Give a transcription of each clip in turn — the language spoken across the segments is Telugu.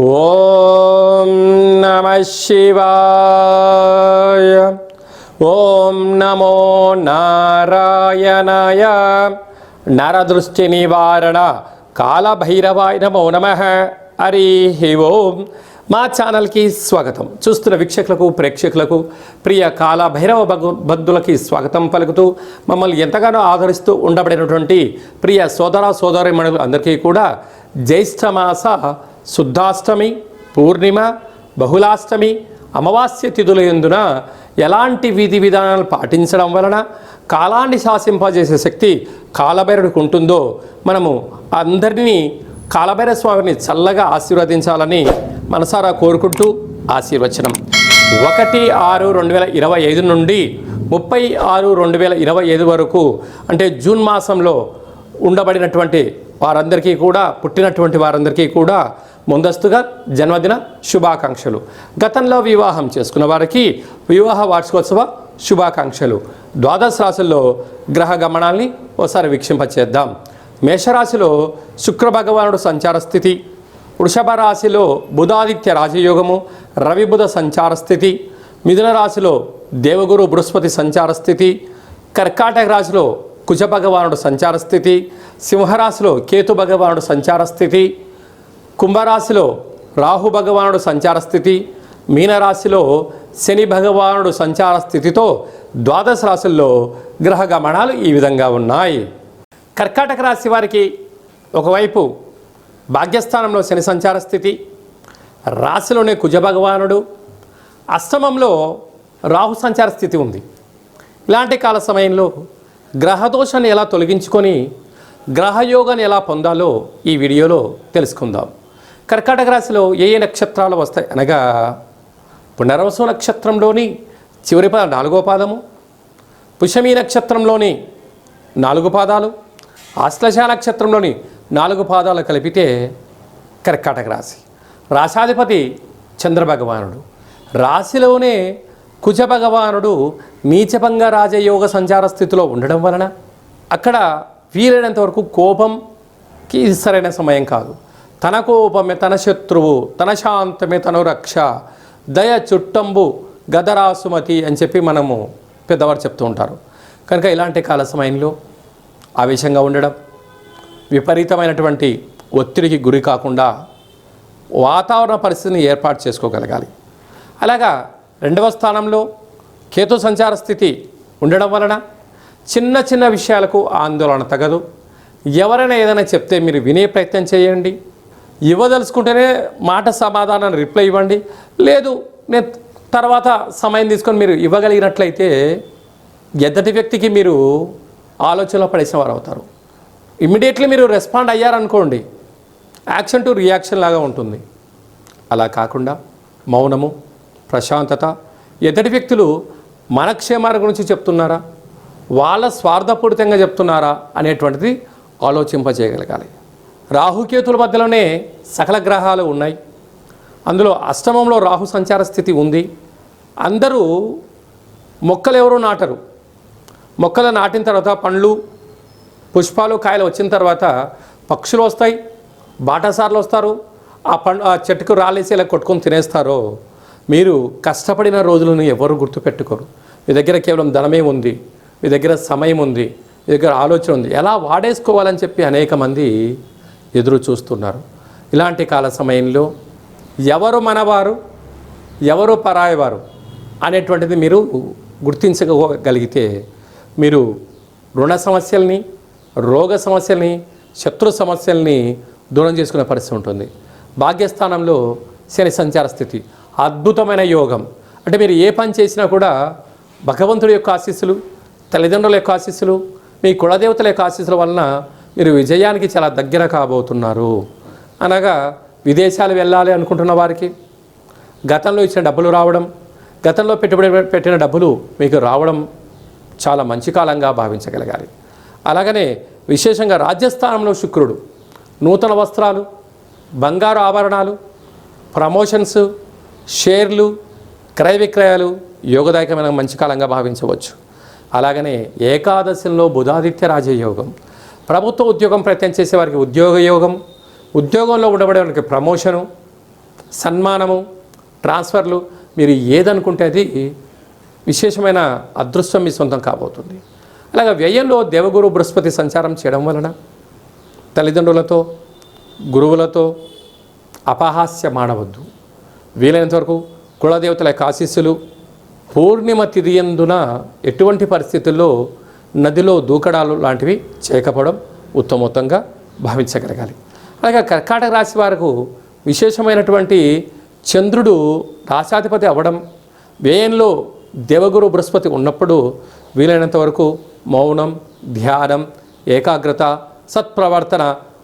ఓం నమ శివాయ. ఓం నమో నారాయణాయ. నరదృష్టి నివారణ కాలభైరవాయ నమో నమ. హరి ఓం. మా ఛానల్కి స్వాగతం. చూస్తున్న వీక్షకులకు ప్రేక్షకులకు ప్రియ కాల భైరవ భగ భక్తులకి స్వాగతం పలుకుతూ మమ్మల్ని ఎంతగానో ఆదరిస్తూ ఉండబడినటువంటి ప్రియ సోదర సోదరిమణులు అందరికీ కూడా జ్యేష్ఠమాస శుద్ధాష్టమి పూర్ణిమ బహుళాష్టమి అమావాస్య తిథుల ఎందున ఎలాంటి విధి విధానాలు పాటించడం వలన కాలాన్ని శాసింపజేసే శక్తి కాలభైరుడికి ఉంటుందో మనము అందరినీ కాలభైర స్వామిని చల్లగా ఆశీర్వదించాలని మనసారా కోరుకుంటూ ఆశీర్వచనం. ఒకటి ఆరు రెండు వేల ఇరవై ఐదు నుండి ముప్పై ఆరు రెండు వేల ఇరవై ఐదు వరకు అంటే జూన్ మాసంలో ఉండబడినటువంటి వారందరికీ కూడా పుట్టినటువంటి వారందరికీ కూడా ముందస్తుగా జన్మదిన శుభాకాంక్షలు. గతంలో వివాహం చేసుకున్న వారికి వివాహ వార్షికోత్సవ శుభాకాంక్షలు. ద్వాదశ రాశుల్లో గ్రహ గమనాల్ని ఓసారి వీక్షింపచేద్దాం. మేషరాశిలో శుక్ర భగవానుడు సంచార స్థితి వృషభ రాశిలో బుధాదిత్య రాజయోగము రవిబుధ సంచార స్థితి మిథున రాశిలో దేవగురు బృహస్పతి సంచార స్థితి కర్కాటక రాశిలో కుజ భగవానుడు సంచార స్థితి సింహరాశిలో కేతు భగవానుడు సంచార స్థితి కుంభరాశిలో రాహు భగవానుడు సంచార స్థితి మీనరాశిలో శని భగవానుడు సంచార స్థితితో ద్వాదశ రాశుల్లో గ్రహ గమనాలు ఈ విధంగా ఉన్నాయి. కర్కాటక రాశి వారికి ఒకవైపు భాగ్యస్థానంలో శని సంచార స్థితి రాశిలోనే కుజ భగవానుడు అష్టమంలో రాహు సంచార స్థితి ఉంది. ఇలాంటి కాల సమయంలో గ్రహదోషాన్ని ఎలా తొలగించుకొని గ్రహయోగాన్ని ఎలా పొందాలో ఈ వీడియోలో తెలుసుకుందాం. కర్కాటక రాశిలో ఏ ఏ నక్షత్రాలు వస్తాయి? అనగా పునర్వసు నక్షత్రంలోని చివరి పాద నాలుగో పాదము పుషమి నక్షత్రంలోని నాలుగు పాదాలు ఆశ్లేష నక్షత్రంలోని నాలుగు పాదాలు కలిపితే కర్కాటక రాశి. రాశాధిపతి చంద్రభగవానుడు. రాశిలోనే కుజ భగవానుడు నీచభంగ రాజయోగ సంచార స్థితిలో ఉండడం వలన అక్కడ వీలైనంత వరకు కోపంకి సరైన సమయం కాదు. తన కోపమే తన శత్రువు తన శాంతమే తను రక్ష. దయ చుట్టంబు గదరాసుమతి అని చెప్పి మనము పెద్దవారు చెప్తూ ఉంటారు. కనుక ఇలాంటి కాల సమయంలో ఆవేశంగా ఉండడం విపరీతమైనటువంటి ఒత్తిడికి గురి కాకుండా వాతావరణ పరిస్థితిని ఏర్పాటు చేసుకోగలగాలి. అలాగా రెండవ స్థానంలో కేతు సంచార స్థితి ఉండడం వలన చిన్న చిన్న విషయాలకు ఆందోళన తగదు. ఎవరైనా ఏదైనా చెప్తే మీరు వినే ప్రయత్నం చేయండి. ఇవ్వదలుచుకుంటేనే మాట సమాధానం రిప్లై ఇవ్వండి. లేదు నేను తర్వాత సమయం తీసుకొని మీరు ఇవ్వగలిగినట్లయితే ఎద్దటి వ్యక్తికి మీరు ఆలోచనలో పడేసిన వారు అవుతారు ఇమ్మీడియట్లీ మీరు రెస్పాండ్ అయ్యారనుకోండి యాక్షన్ టు రియాక్షన్ లాగా ఉంటుంది. అలా కాకుండా మౌనము ప్రశాంతత ఎద్దటి వ్యక్తులు మన క్షేమాల గురించి చెప్తున్నారా? వాళ్ళ స్వార్థపూరితంగా చెప్తున్నారా? అనేటువంటిది ఆలోచింపజేయగలగాలి. రాహుకేతుల మధ్యలోనే సకల గ్రహాలు ఉన్నాయి. అందులో అష్టమంలో రాహు సంచార స్థితి ఉంది. అందరూ మొక్కలు ఎవరు నాటరు. మొక్కలు నాటిన తర్వాత పండ్లు పుష్పాలు కాయలు వచ్చిన తర్వాత పక్షులు వస్తాయి. బాటసార్లు వస్తారు. ఆ పండు ఆ చెట్టుకు రాలేసి ఇలా కొట్టుకొని తినేస్తారో మీరు కష్టపడిన రోజులను ఎవరు గుర్తుపెట్టుకోరు. మీ దగ్గర కేవలం ధనమే ఉంది. మీ దగ్గర సమయం ఉంది. మీ దగ్గర ఆలోచన ఉంది. ఎలా వాడేసుకోవాలని చెప్పి అనేక మంది ఎదురు చూస్తున్నారు. ఇలాంటి కాల సమయంలో ఎవరు మనవారు ఎవరు పరాయవారు అనేటువంటిది మీరు గుర్తించగలిగితే మీరు రుణ సమస్యల్ని రోగ సమస్యల్ని శత్రు సమస్యల్ని దూరం చేసుకునే పరిస్థితి ఉంటుంది. భాగ్యస్థానంలో శని సంచార స్థితి అద్భుతమైన యోగం. అంటే మీరు ఏ పని చేసినా కూడా భగవంతుడి యొక్క ఆశీస్సులు తల్లిదండ్రుల యొక్క ఆశీస్సులు మీ కులదేవతల యొక్క ఆశీస్సుల వలన మీరు విజయానికి చాలా దగ్గర కాబోతున్నారు. అనగా విదేశాలు వెళ్ళాలి అనుకుంటున్న వారికి గతంలో ఇచ్చిన డబ్బులు రావడం గతంలో పెట్టుబడి పెట్టిన డబ్బులు మీకు రావడం చాలా మంచి కాలంగా భావించగలగాలి. అలాగనే విశేషంగా రాజ్యస్థానంలో శుక్రుడు నూతన వస్త్రాలు బంగారు ఆభరణాలు ప్రమోషన్స్ షేర్లు క్రయ విక్రయాలు యోగదాయకమైన మంచి కాలంగా భావించవచ్చు. అలాగనే ఏకాదశిలో బుధాదిత్య రాజయోగం ప్రభుత్వ ఉద్యోగం ప్రయత్నం చేసే వారికి ఉద్యోగ యోగం ఉద్యోగంలో ఉండబడే వారికి ప్రమోషను సన్మానము ట్రాన్స్ఫర్లు మీరు ఏదనుకుంటే అది విశేషమైన అదృష్టం మీ సొంతం కాబోతుంది. అలాగే వ్యయంలో దేవగురు బృహస్పతి సంచారం చేయడం వలన తల్లిదండ్రులతో గురువులతో అపహాస్యం ఆడవద్దు వీలైనంత వరకు కులదేవతల యొక్క ఆశీస్సులు పూర్ణిమ తిరియందున ఎటువంటి పరిస్థితుల్లో నదిలో దూకడాలు లాంటివి చేయకపోవడం ఉత్తమోత్తంగా భావించగలగాలి. అలాగే కర్కాటక రాశి వారికి విశేషమైనటువంటి చంద్రుడు రాశాధిపతి అవ్వడం వ్యయంలో దేవగురు బృహస్పతి ఉన్నప్పుడు వీలైనంత వరకు మౌనం ధ్యానం ఏకాగ్రత సత్ప్రవర్తన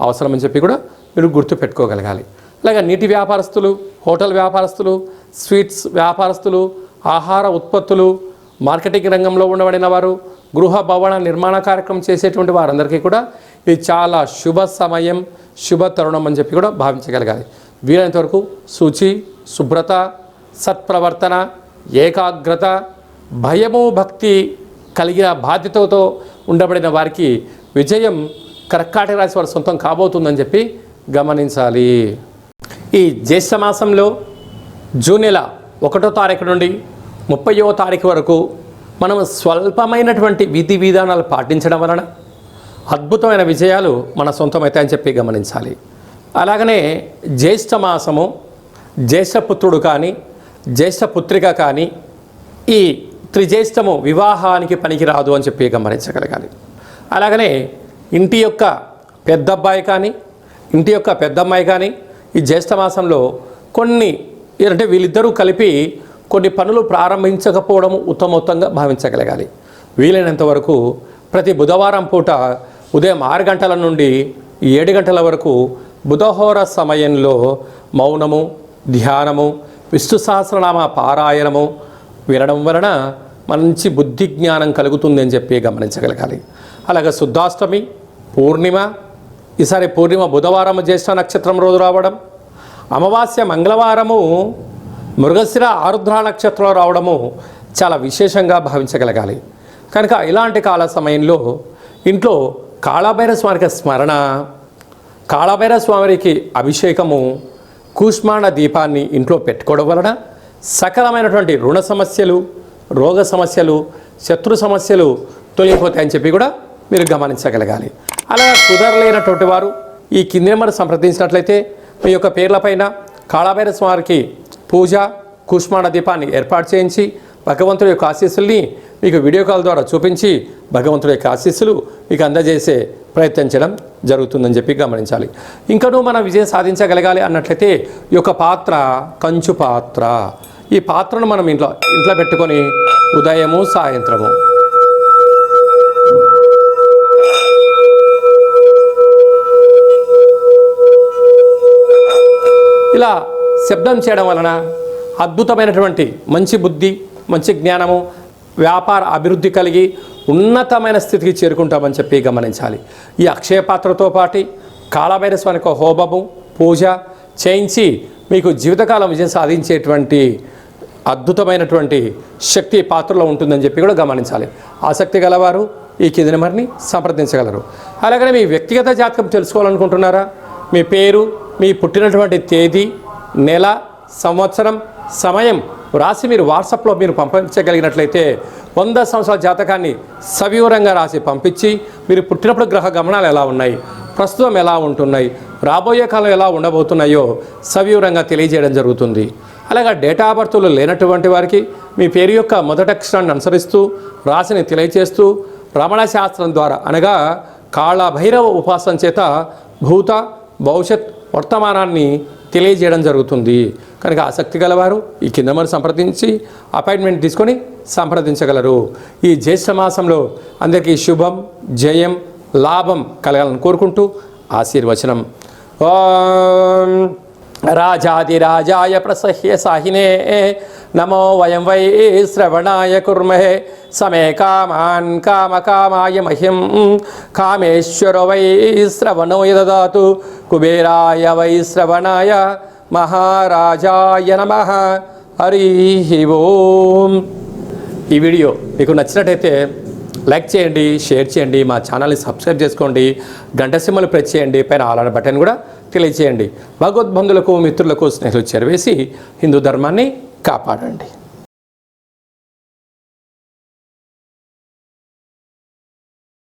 అవసరమని చెప్పి కూడా మీరు గుర్తుపెట్టుకోగలగాలి అలాగే నీటి వ్యాపారస్తులు హోటల్ వ్యాపారస్తులు స్వీట్స్ వ్యాపారస్తులు ఆహార ఉత్పత్తులు మార్కెటింగ్ రంగంలో ఉండబడిన వారు గృహ భవన నిర్మాణ కార్యక్రమం చేసేటువంటి వారందరికీ కూడా ఇది చాలా శుభ సమయం శుభ తరుణం అని చెప్పి కూడా భావించగలగాలి. వీలైనంత వరకు శుచి శుభ్రత సత్ప్రవర్తన ఏకాగ్రత భయము భక్తి కలిగిన బాధ్యతతో ఉండబడిన వారికి విజయం కర్కాటక రాశి వారి సొంతం కాబోతుందని చెప్పి గమనించాలి. ఈ జ్యేష్ఠ మాసంలో జూన్ నెల ఒకటో తారీఖు నుండి ముప్పయో తారీఖు వరకు మనం స్వల్పమైనటువంటి విధి విధానాలు పాటించడం వలన అద్భుతమైన విజయాలు మన సొంతమవుతాయని చెప్పి గమనించాలి. అలాగనే జ్యేష్ఠ మాసము జ్యేష్ఠపుత్రుడు కానీ జ్యేష్ఠపుత్రిక కానీ ఈ త్రిజ్యేష్ఠము వివాహానికి పనికిరాదు అని చెప్పి గమనించగలగాలి. అలాగనే ఇంటి యొక్క పెద్దబ్బాయి కానీ ఇంటి యొక్క పెద్దమ్మాయి కానీ ఈ జ్యేష్ఠ మాసంలో కొన్ని అంటే వీళ్ళిద్దరూ కలిపి కొన్ని పనులు ప్రారంభించకపోవడం ఉత్తమోత్తంగా భావించగలగాలి. వీలైనంత వరకు ప్రతి బుధవారం పూట ఉదయం ఆరు గంటల నుండి ఏడు గంటల వరకు బుధహోర సమయంలో మౌనము ధ్యానము విష్ణు సహస్రనామ పారాయణము వినడం వలన మంచి బుద్ధి జ్ఞానం కలుగుతుందని చెప్పి గమనించగలగాలి. అలాగే శుద్ధాష్టమి పూర్ణిమ ఈసారి పూర్ణిమ బుధవారం జ్యేష్ఠ నక్షత్రం రోజు రావడం అమావాస్య మంగళవారము మృగశిర ఆరుద్ర నక్షత్రం రావడము చాలా విశేషంగా భావించగలగాలి. కనుక ఇలాంటి కాల సమయంలో ఇంట్లో కాళభైర స్వామికి స్మరణ కాళభైర స్వామికి అభిషేకము కూష్మాణ దీపాన్ని ఇంట్లో పెట్టుకోవడం వలన సకలమైనటువంటి రుణ సమస్యలు రోగ సమస్యలు శత్రు సమస్యలు తొలగిపోతాయని చెప్పి కూడా మీరు గమనించగలగాలి. అలా కుదరలేనటువంటి వారు ఈ కింది నెంబర్ సంప్రదించినట్లయితే మీ యొక్క పేర్లపైన కాళభైర స్వామికి పూజ కుష్మాణ దీపాన్ని ఏర్పాటు చేయించి భగవంతుడి యొక్క ఆశీస్సుల్ని మీకు వీడియో కాల్ ద్వారా చూపించి భగవంతుడి యొక్క ఆశీస్సులు మీకు అందజేసే ప్రయత్నించడం జరుగుతుందని చెప్పి గమనించాలి. ఇంకనూ మనం విజయం సాధించగలగాలి అన్నట్లయితే ఈ యొక్క పాత్ర కంచు పాత్ర. ఈ పాత్రను మనం ఇంట్లో ఇంట్లో పెట్టుకొని ఉదయము సాయంత్రము. ఇలా శబ్దం చేయడం వలన అద్భుతమైనటువంటి మంచి బుద్ధి మంచి జ్ఞానము వ్యాపార అభివృద్ధి కలిగి ఉన్నతమైన స్థితికి చేరుకుంటామని చెప్పి గమనించాలి. ఈ అక్షయ పాత్రతో పాటు కాళభైరస్వానికి హోమము పూజ చేయించి మీకు జీవితకాలం విజయం సాధించేటువంటి అద్భుతమైనటువంటి శక్తి పాత్రలో ఉంటుందని చెప్పి కూడా గమనించాలి. ఆసక్తి గలవారు ఈ కింది నెంబర్ని సంప్రదించగలరు. అలాగనే మీ వ్యక్తిగత జాతకం తెలుసుకోవాలనుకుంటున్నారా? మీ పేరు మీ పుట్టినటువంటి తేదీ నెల సంవత్సరం సమయం రాసి మీరు వాట్సాప్లో మీరు పంపించగలిగినట్లయితే వంద సంవత్సరాల జాతకాన్ని సవివరంగా రాసి పంపించి మీరు పుట్టినప్పుడు గ్రహ గమనాలు ఎలా ఉన్నాయి ప్రస్తుతం ఎలా ఉంటున్నాయి రాబోయే కాలం ఎలా ఉండబోతున్నాయో సవివరంగా తెలియజేయడం జరుగుతుంది. అలాగా డేటా బర్త్లు లేనటువంటి వారికి మీ పేరు యొక్క మొదటి అక్షరాన్ని అనుసరిస్తూ రాశిని తెలియచేస్తూ రమణ శాస్త్రం ద్వారా అనగా కాళభైరవ ఉపాసన చేత భూత భవిష్యత్ వర్తమానాన్ని తెలియజేయడం జరుగుతుంది. కనుక ఆసక్తి గలవారు ఈ కింద మరి సంప్రదించి అపాయింట్మెంట్ తీసుకొని సంప్రదించగలరు. ఈ జ్యేష్ఠ మాసంలో అందరికీ శుభం జయం లాభం కలగాలని కోరుకుంటూ ఆశీర్వచనం. ఓం రాజాదిరాజాయ ప్రసహ్య సాహినే. నమో వయం వై శ్రవణాయ కుర్మహే. సమే కామాన్ కామకామాయ మహిం. కామేశ్వర వై శ్రవణోయ యదాతు కుబేరాయ వై శ్రవణాయ మహారాజాయ నమ. హరి ఓం. ఈ వీడియో మీకు నచ్చినట్టయితే లైక్ చేయండి షేర్ చేయండి మా ఛానల్ని సబ్స్క్రైబ్ చేసుకోండి గంట సింహలు ప్రెస్ చేయండి పైన ఆలన బటన్ కూడా తెలియచేయండి. భగవద్బంధులకు మిత్రులకు స్నేహితులు చేరవేసి హిందూ ధర్మాన్ని కాపాడండి.